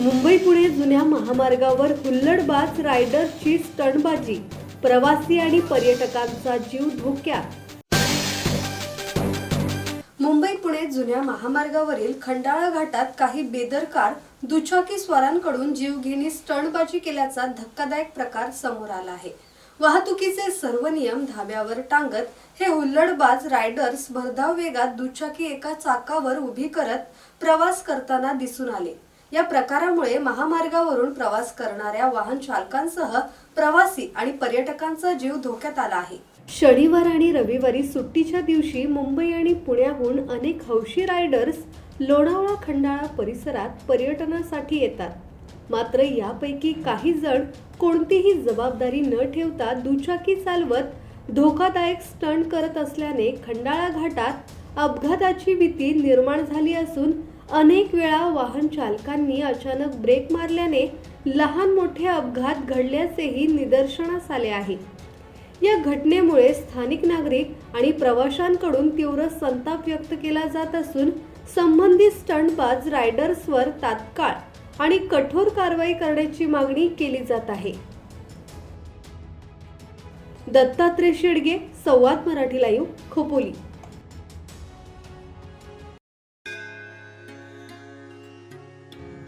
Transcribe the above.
मुंबई पुणे जुन्या महामार्गावर हुल्लडबाज रायडर्सची स्टणबाजी प्रवासी आणि पर्यटकांचा जीव धोक्यात. मुंबई पुणे जुन्या महामार्गावरील खंडाळा घाटात काही बेदरकार दुचाकी स्वारांकडून जीवघेणी स्टणबाजी केल्याचा धक्कादायक प्रकार समोर आला आहे. वाहतुकीचे सर्व नियम धाब्यावर टांगत हे हुल्लडबाज रायडर्स भरधाव वेगात दुचाकी एका चाकावर उभी करत प्रवास करताना दिसून आले. या प्रकारामुळे महामार्गावरून प्रवास करणाऱ्या वाहन चालकांसह प्रवासी आणि पर्यटकांचा जीव धोक्यात आला आहे. शनिवार आणि रविवारी सुट्टीच्या दिवशी मुंबई आणि पुण्याहून अनेक हौशी रायडर्स लोणावळा खंडाळा परिसरात पर्यटनासाठी येतात. मात्र यापैकी काही जण कोणतीही जबाबदारी न ठेवता दुचाकी चालवत धोकादायक स्टंट करत असल्याने खंडाळा घाटात अपघाताची भीती निर्माण झाली असून अनेक वेळा वाहन चालकांनी अचानक ब्रेक मारल्याने लहान मोठे अपघात घडल्याचेही निदर्शनास आले आहे. या घटनेमुळे स्थानिक नागरिक आणि प्रवाशांकडून तीव्र संताप व्यक्त केला जात असून संबंधित स्टंटबाज रायडर्सवर तात्काळ आणि कठोर कारवाई करण्याची मागणी केली जात आहे. दत्तात्रय शेडगे संवाद मराठी लाईव्ह खोपोली.